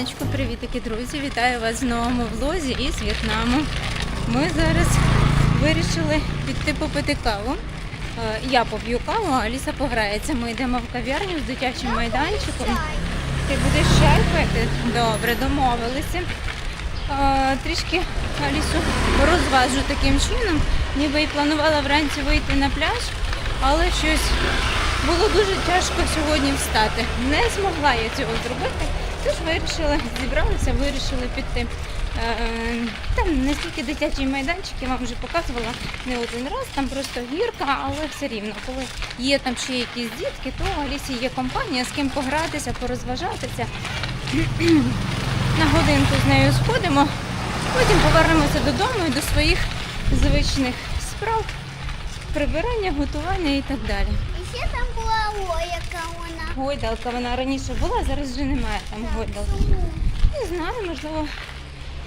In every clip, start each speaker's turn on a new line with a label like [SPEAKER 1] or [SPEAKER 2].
[SPEAKER 1] Раночку, привітики, друзі! Вітаю вас в новому влозі із В'єтнаму. Ми зараз вирішили піти попити каву. Е, Я поп'ю каву, а Аліса пограється. Ми йдемо в кав'ярню з дитячим майданчиком. Ти будеш чай пити? Добре, домовилися. Е, Трішки Алісу розважу таким чином, ніби і планувала вранці вийти на пляж, але щось було дуже тяжко сьогодні встати. Не змогла я цього зробити, тож вирішила, зібралася, вирішили піти. Е, Там не стільки дитячий майданчик, я вам вже показувала не один раз, там просто гірка, але все рівно, коли є там ще якісь дітки, то у Алісі є компанія, з ким погратися, порозважатися. На годинку з нею сходимо, потім повернемося додому і до своїх звичних справ, прибирання, готування і так далі.
[SPEAKER 2] І ще там була лояка вона.
[SPEAKER 1] Гойдалка вона раніше була, зараз вже немає там гойдалки. Не знаю, можливо,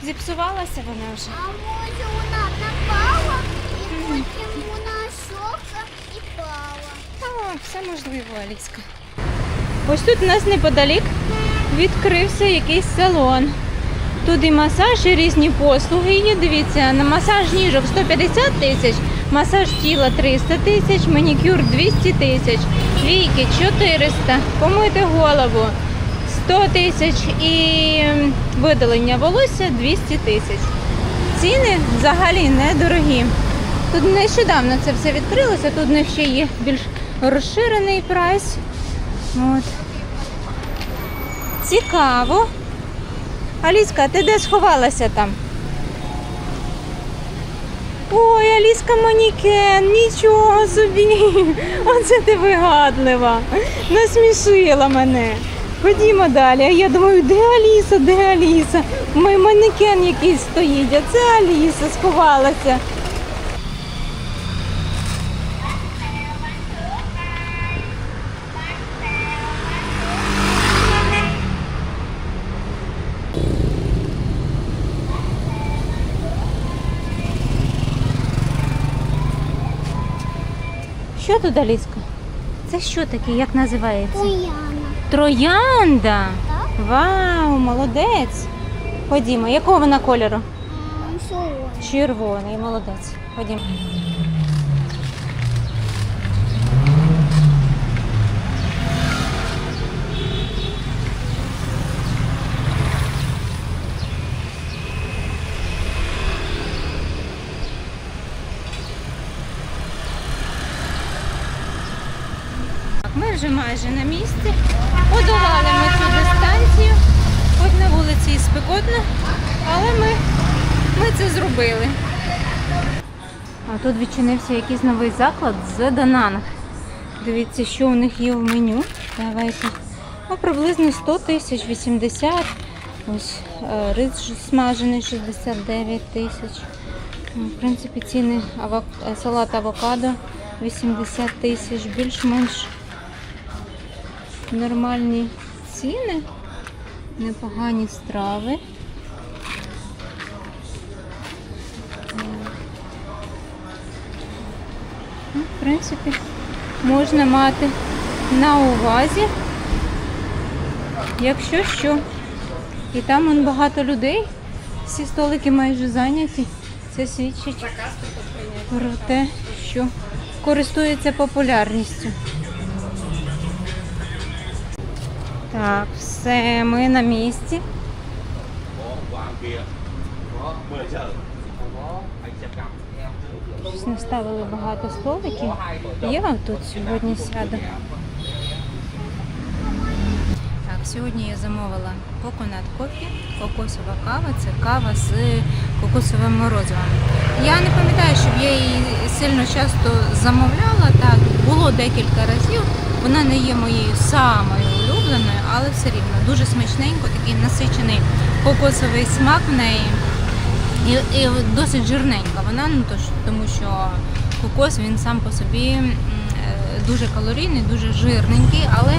[SPEAKER 1] зіпсувалася вона вже.
[SPEAKER 2] А може вона напала і потім вона шока і пала.
[SPEAKER 1] А, все можливо, Аліска. Ось тут у нас неподалік відкрився якийсь салон. Тут і масаж, і різні послуги є. Дивіться, на масаж ніжок 150 тисяч, масаж тіла 300 тисяч, манікюр 200 тисяч, війки 400, помити голову 100 тисяч і видалення волосся 200 тисяч. Ціни взагалі недорогі. Тут нещодавно це все відкрилося, тут в них ще є більш розширений прайс. От. Цікаво. Аліска, ти де сховалася там? Ой, Аліска манікен, нічого собі. Оце ти вигадлива. Насмішила мене. Ходімо далі. А я думаю, де Аліса, де Аліса? Мій манекен якийсь стоїть, а це Аліса сховалася. Тут, Аліска? Це що таке? Як називається?
[SPEAKER 2] Троянда.
[SPEAKER 1] Троянда.
[SPEAKER 2] Так?
[SPEAKER 1] Вау, молодець. Ходімо, якого вона кольору?
[SPEAKER 2] Червоний.
[SPEAKER 1] Червоний, молодець. Ходімо. Так, Ми вже майже на місці. Подолали ми цю дистанцію. Хоч на вулиці і спекотно, але ми, ми це зробили. А тут відчинився якийсь новий заклад з Дананг. Дивіться, що у них є в меню. Давайте. Ну, приблизно 100 тисяч, 80. Ось е, рис смажений 69 тисяч. Ну, В принципі, ціни авок... е, салат авокадо 80 тисяч, більш-менш нормальні ціни, непогані страви. Принципі, можна мати на увазі, якщо що. І там вон багато людей, всі столики майже зайняті. Це свідчить про те, що користується популярністю. Так, все, ми на місці. Щось наставили багато столиків. Я вам тут сьогодні сяду. Так, сьогодні я замовила коконат кофі, кокосова кава. Це кава з кокосовим морозивом. Я не пам'ятаю, щоб я її сильно часто замовляла. Так, було декілька разів. Вона не є моєю самою улюбленою, але все рівно дуже смачненько, такий насичений кокосовий смак в неї. І, і досить жирненька вона, ну то тому що кокос він сам по собі е, дуже калорійний, дуже жирненький, але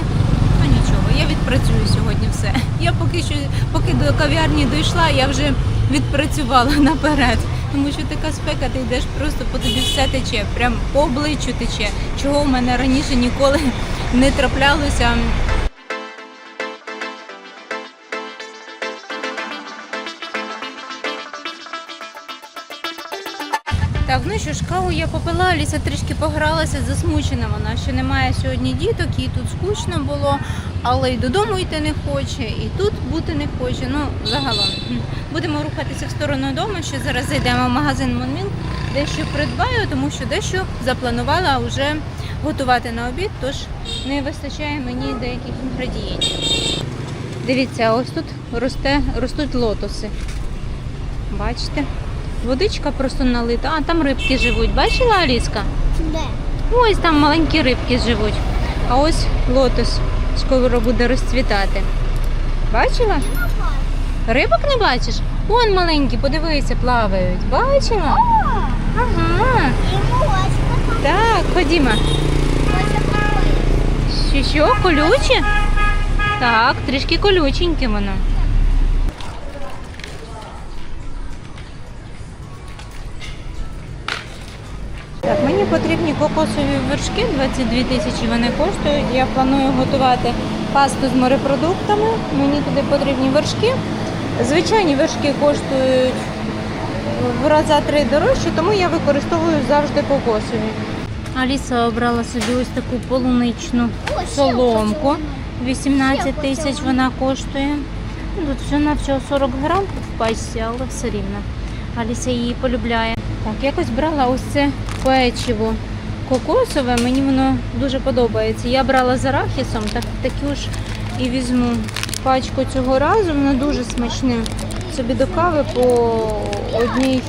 [SPEAKER 1] ну нічого, я відпрацюю сьогодні все. Я поки що, поки до кав'ярні дійшла, я вже відпрацювала наперед. Тому що така спека, ти йдеш просто по тобі все тече, прям по обличчю тече, чого в мене раніше ніколи не траплялося. Ну що ж, каву я попила, Ліса трішки погралася, засмучена вона, що немає сьогодні діток, їй тут скучно було, але й додому йти не хоче, і тут бути не хоче. Ну, загалом. Будемо рухатися в сторону дому, що зараз зайдемо в магазин Монміл, дещо придбаю, тому що дещо запланувала вже готувати на обід, тож не вистачає мені деяких інгредієнтів. Дивіться, ось тут росте, ростуть лотоси. Бачите? Водичка просто налита. А там рибки живуть. Бачила Аліска?
[SPEAKER 2] Де?
[SPEAKER 1] Ось там маленькі рибки живуть. А ось лотос скоро буде розцвітати. Бачила? Рибок не бачиш? Вон маленькі, подивися, плавають. Бачила? Ага. Так, ходімо. Що, що, колючі? Так, трішки колюченьке воно. Так, мені потрібні кокосові вершки, 22 тисячі вони коштують. Я планую готувати пасту з морепродуктами. Мені туди потрібні вершки. Звичайні вершки коштують в рази три дорожче, тому я використовую завжди кокосові. Аліса обрала собі ось таку полуничну соломку. 18 тисяч вона коштує. Ну, Тут всього на всього 40 грам в пачці, але все рівно. Аліся її полюбляє. Так, якось брала ось це печиво кокосове, мені воно дуже подобається. Я брала з арахісом, так таку ж і візьму пачку цього разу, воно дуже смачне. Собі до кави по одній.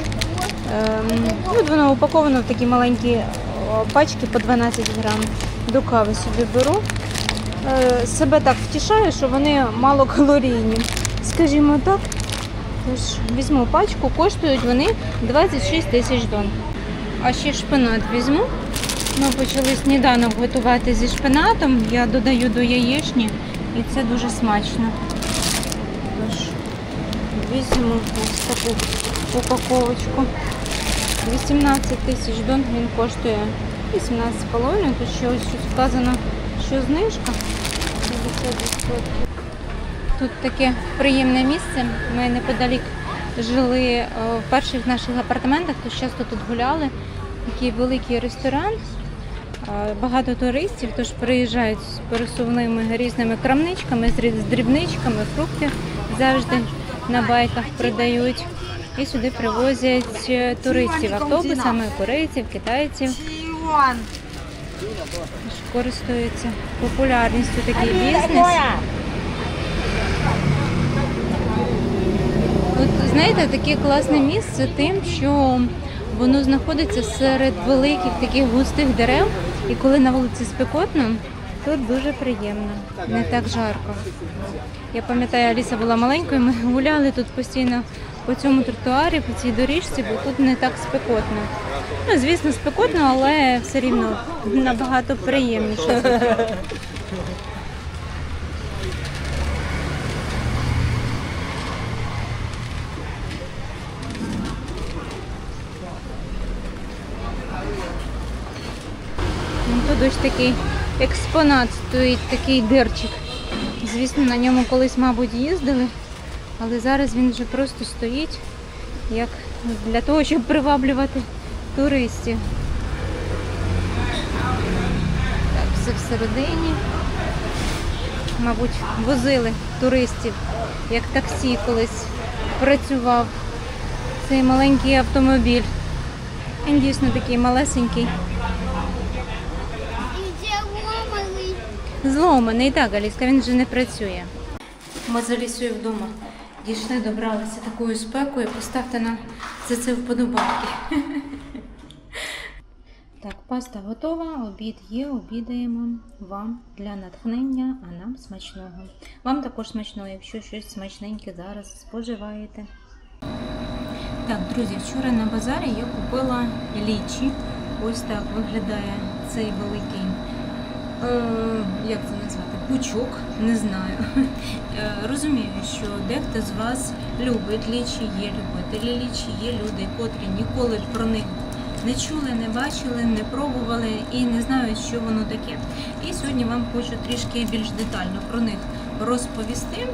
[SPEAKER 1] Ем, ну, от воно упаковано в такі маленькі пачки по 12 грам. До кави собі беру. Е, себе так втішаю, що вони малокалорійні. Скажімо так. Тож візьму пачку, коштують вони 26 тисяч дон. А ще шпинат візьму. Ми почали сніданок готувати зі шпинатом. Я додаю до яєчні і це дуже смачно. Тож візьму ось таку упаковочку. 18 тисяч дон він коштує 18,5. Тут ще ось тут вказано, що знижка 50%. Тут таке приємне місце. Ми неподалік жили е, в перших наших апартаментах, то часто тут гуляли. Такий великий ресторан. Е, Багато туристів, тож приїжджають з пересувними різними крамничками, з дрібничками, фрукти завжди на байках продають. І сюди привозять е, туристів автобусами, корейців, китайців. Користується популярністю такий бізнес. От знаєте, таке класне місце тим, що воно знаходиться серед великих таких густих дерев, і коли на вулиці спекотно, тут дуже приємно, не так жарко. Я пам'ятаю, Аліса була маленькою, ми гуляли тут постійно по цьому тротуарі, по цій доріжці, бо тут не так спекотно. Ну, звісно, спекотно, але все рівно набагато приємніше. Ну, Тут ось такий експонат стоїть, такий дирчик. Звісно, на ньому колись, мабуть, їздили, але зараз він вже просто стоїть як для того, щоб приваблювати туристів. Так, все всередині. Мабуть, возили туристів, як таксі колись працював цей маленький автомобіль. Він дійсно такий малесенький.
[SPEAKER 2] І де ломали.
[SPEAKER 1] Зломаний, так, Аліска, він вже не працює. Ми з Алісою вдома дійшли, добралися такою спекою. Поставте нам за це вподобайки. Так, паста готова, обід є, обідаємо вам для натхнення, а нам смачного. Вам також смачного, якщо щось смачненьке зараз споживаєте. Так, друзі, вчора на базарі я купила лічі. Ось так виглядає цей великий як це назвати, пучок, не знаю. Е, Розумію, що дехто з вас любить лічі, є любителі лічі, є люди, котрі ніколи про них не чули, не бачили, не пробували і не знають, що воно таке. І сьогодні вам хочу трішки більш детально про них розповісти.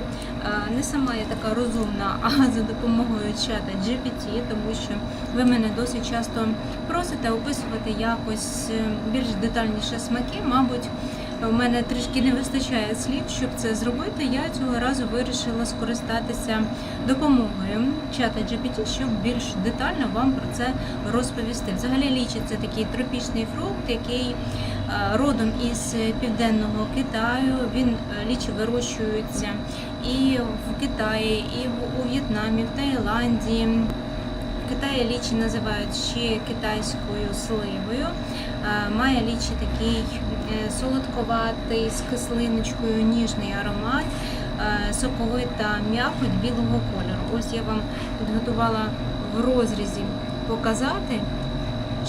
[SPEAKER 1] Е, Не сама я така розумна, а за допомогою чата GPT, тому що ви мене досить часто просите описувати якось е, більш детальніше смаки. Мабуть, у мене трішки не вистачає слів, щоб це зробити. Я цього разу вирішила скористатися допомогою чата GPT, щоб більш детально вам про це розповісти. Взагалі лічі це такий тропічний фрукт, який е, родом із південного Китаю. Він е, лічі вирощується і в Китаї, і у В'єтнамі, в Таїланді. Китаї лічі називають ще китайською сливою. Е, Має лічі такий солодковатий з кислиночкою, ніжний аромат, е, соковита м'якоть білого кольору. Ось я вам підготувала в розрізі показати.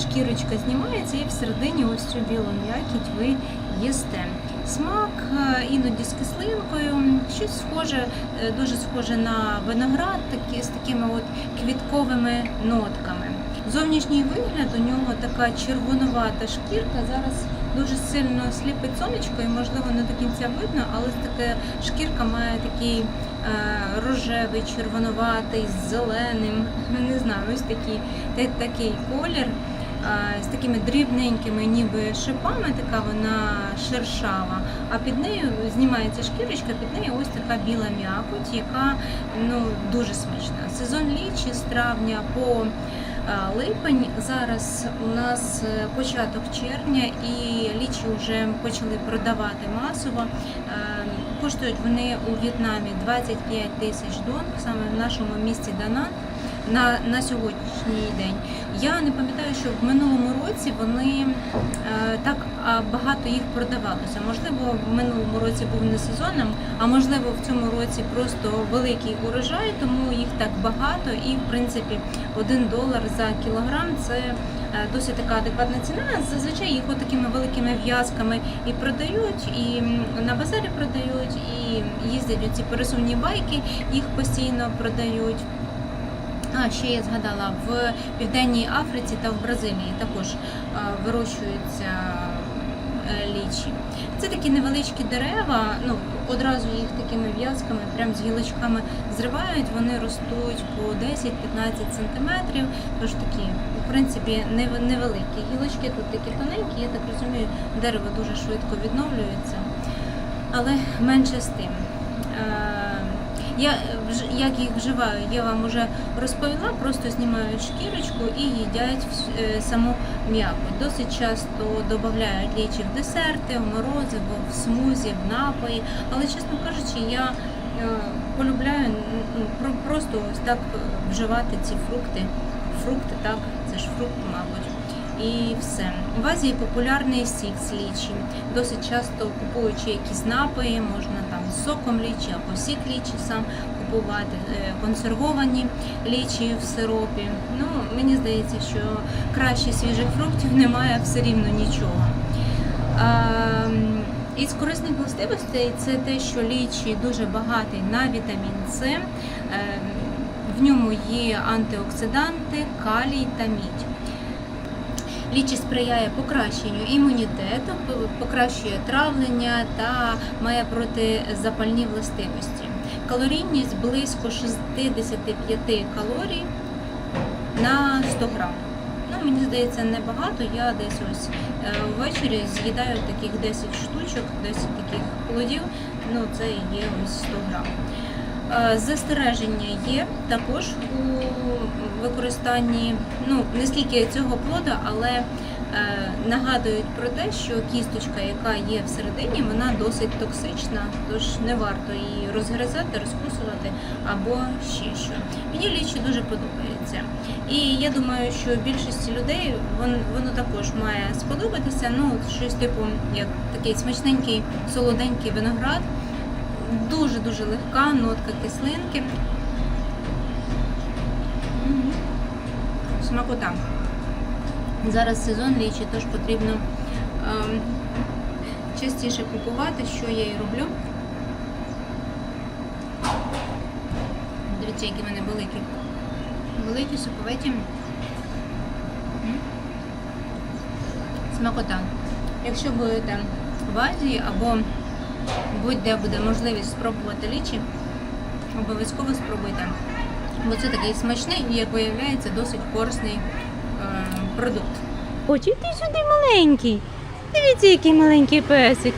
[SPEAKER 1] Шкірочка знімається і всередині ось цю білу м'якіть ви їсте. Смак е, іноді з кислинкою, щось схоже, е, дуже схоже на виноград, такі, з такими от квітковими нотками. Зовнішній вигляд у нього така червонувата шкірка. Зараз дуже сильно сліпить сонечко і можливо не до кінця видно, але така шкірка має такий е, рожевий, червонуватий, з зеленим. Не знаю, ось такий, та- такий колір. е, З такими дрібненькими, ніби шипами, така вона шершава. А під нею знімається шкірочка, під нею ось така біла м'якоть, яка ну дуже смачна. Сезон лічі з травня по липень. Зараз у нас е, початок червня і лічі вже почали продавати масово. Коштують вони у В'єтнамі 25 тисяч дон, саме в нашому місті Данан. На, на сьогоднішній день я не пам'ятаю, що в минулому році вони е, так багато їх продавалося. Можливо, в минулому році був не сезоном, а можливо в цьому році просто великий урожай, тому їх так багато. І в принципі один долар за кілограм це е, досить така адекватна ціна. Зазвичай їх отакими великими в'язками і продають, і на базарі продають, і їздять оці пересувні байки, їх постійно продають. А, ще я згадала, в Південній Африці та в Бразилії також е, вирощуються е, лічі. Це такі невеличкі дерева, ну одразу їх такими в'язками, прям з гілочками зривають, вони ростуть по 10-15 сантиметрів. Тож такі, в принципі, невеликі гілочки, тут такі тоненькі, я так розумію, дерево дуже швидко відновлюється, але менше з тим. Е, я як їх вживаю, я вам вже розповіла, просто знімають шкірочку і їдять е, саму м'якоть. Досить часто додають лічі в десерти, в морозиво, в смузі, в напої. Але чесно кажучи, я е, полюбляю просто ось так е, вживати ці фрукти. Фрукти, так, це ж фрукт, мабуть. І все. В Азії популярний сік з лічі. Досить часто купуючи якісь напої, можна там з соком лічі або сік лічі сам купувати, е, консервовані лічі в сиропі. Ну, мені здається, що краще свіжих фруктів немає все рівно нічого. Із корисних властивостей це те, що лічі дуже багатий на вітамін С. Е, В ньому є антиоксиданти, калій та мідь. Лічі сприяє покращенню імунітету, покращує травлення та має протизапальні властивості. Калорійність близько 65 калорій на 100 грам. Ну, мені здається, небагато. Я десь ось е, ввечері з'їдаю таких 10 штучок, 10 таких плодів. Ну, це є ось 100 грам. Е, Застереження є також у використанні, ну не скільки цього плода, але нагадують про те, що кісточка, яка є всередині, вона досить токсична, тож не варто її розгризати, розкусувати або ще що. Мені лічі дуже подобається. І я думаю, що більшості людей воно також має сподобатися. Ну, щось типу, як такий смачненький солоденький виноград дуже-дуже легка нотка кислинки. Смакота. Зараз сезон лічі, тож потрібно ем, частіше купувати, що я і роблю. Дивіться, які в мене великі. Великі, соковиті. М. Смакота. Якщо будете в Азії або будь-де буде можливість спробувати лічі, обов'язково спробуйте. Бо це такий смачний і, як виявляється, досить корисний е, продукт. Ось ти сюди маленький. Дивіться, який маленький песик.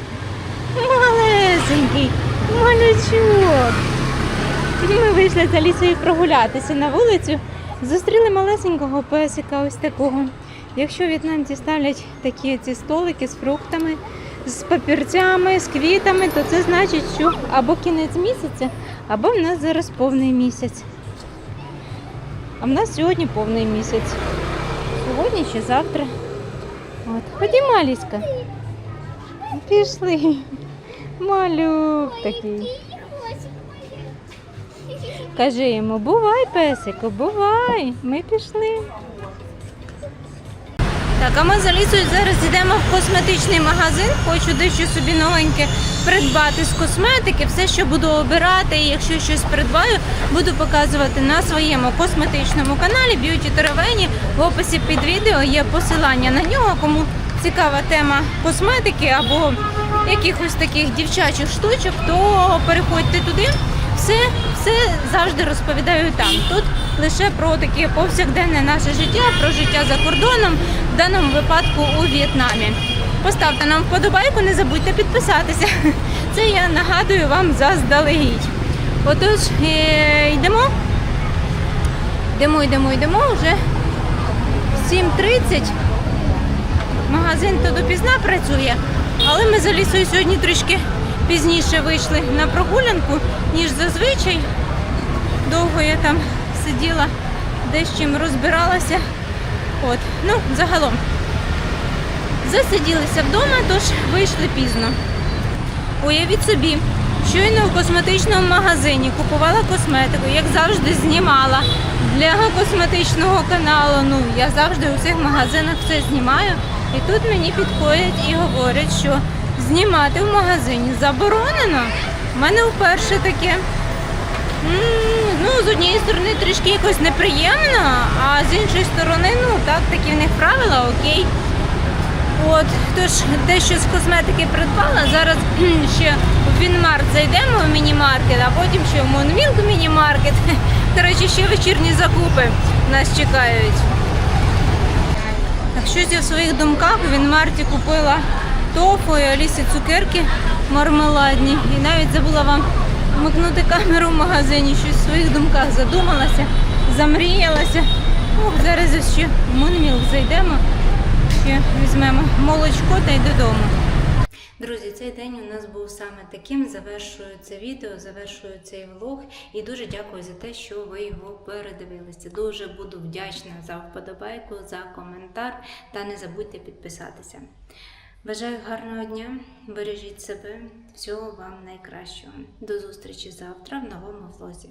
[SPEAKER 1] Малесенький, малючок. Ми вийшли з Алісою прогулятися на вулицю. Зустріли малесенького песика, ось такого. Якщо в'єтнамці ставлять такі ці столики з фруктами, з папірцями, з квітами, то це значить, що або кінець місяця, або в нас зараз повний місяць. А в нас сьогодні повний місяць. Сьогодні чи завтра. От. Ходімо, Аліська. Пішли. Малюк такий. Кажи йому, бувай, песику, бувай. Ми пішли. Так, а ми за лісою зараз йдемо в косметичний магазин. Хочу дещо собі новеньке придбати з косметики. Все, що буду обирати, і якщо щось придбаю, буду показувати на своєму косметичному каналі Beauty Terevені. В описі під відео є посилання на нього, кому цікава тема косметики або якихось таких дівчачих штучок, то переходьте туди. Все, все завжди розповідаю там. Тут лише про таке повсякденне наше життя, про життя за кордоном, в даному випадку у В'єтнамі. Поставте нам вподобайку, не забудьте підписатися. Це я нагадую вам заздалегідь. Отож, е, йдемо. Йдемо, йдемо, йдемо вже в 7.30. Магазин то допізна працює, але ми за лісою сьогодні трішки пізніше вийшли на прогулянку, ніж зазвичай. Довго я там сиділа, десь чим розбиралася. От, ну, загалом. Засиділися вдома, тож вийшли пізно. Уявіть собі, щойно в косметичному магазині купувала косметику, як завжди знімала для косметичного каналу. Ну, я завжди у цих магазинах все знімаю. І тут мені підходять і говорять, що знімати в магазині заборонено. У мене вперше таке. Ну, з однієї сторони трішки якось неприємно, а з іншої сторони, ну так, такі в них правила, окей. От, тож дещо з косметики придбала. Зараз ще в Вінмарт зайдемо в міні-маркет, а потім ще в Монмілк міні-маркет. Коротше, ще вечірні закупи нас чекають. Так щось я в своїх думках в Вінмарті купила тофу і Алісі цукерки мармеладні. І навіть забула вам вмикнути камеру в магазині, щось в своїх думках задумалася, замріялася. Ох, зараз ще в Монмілк зайдемо, ще візьмемо молочко та й додому. Друзі, цей день у нас був саме таким. Завершую це відео, завершую цей влог і дуже дякую за те, що ви його передивилися. Дуже буду вдячна за вподобайку, за коментар та не забудьте підписатися. Бажаю гарного дня, бережіть себе, всього вам найкращого. До зустрічі завтра в новому влозі.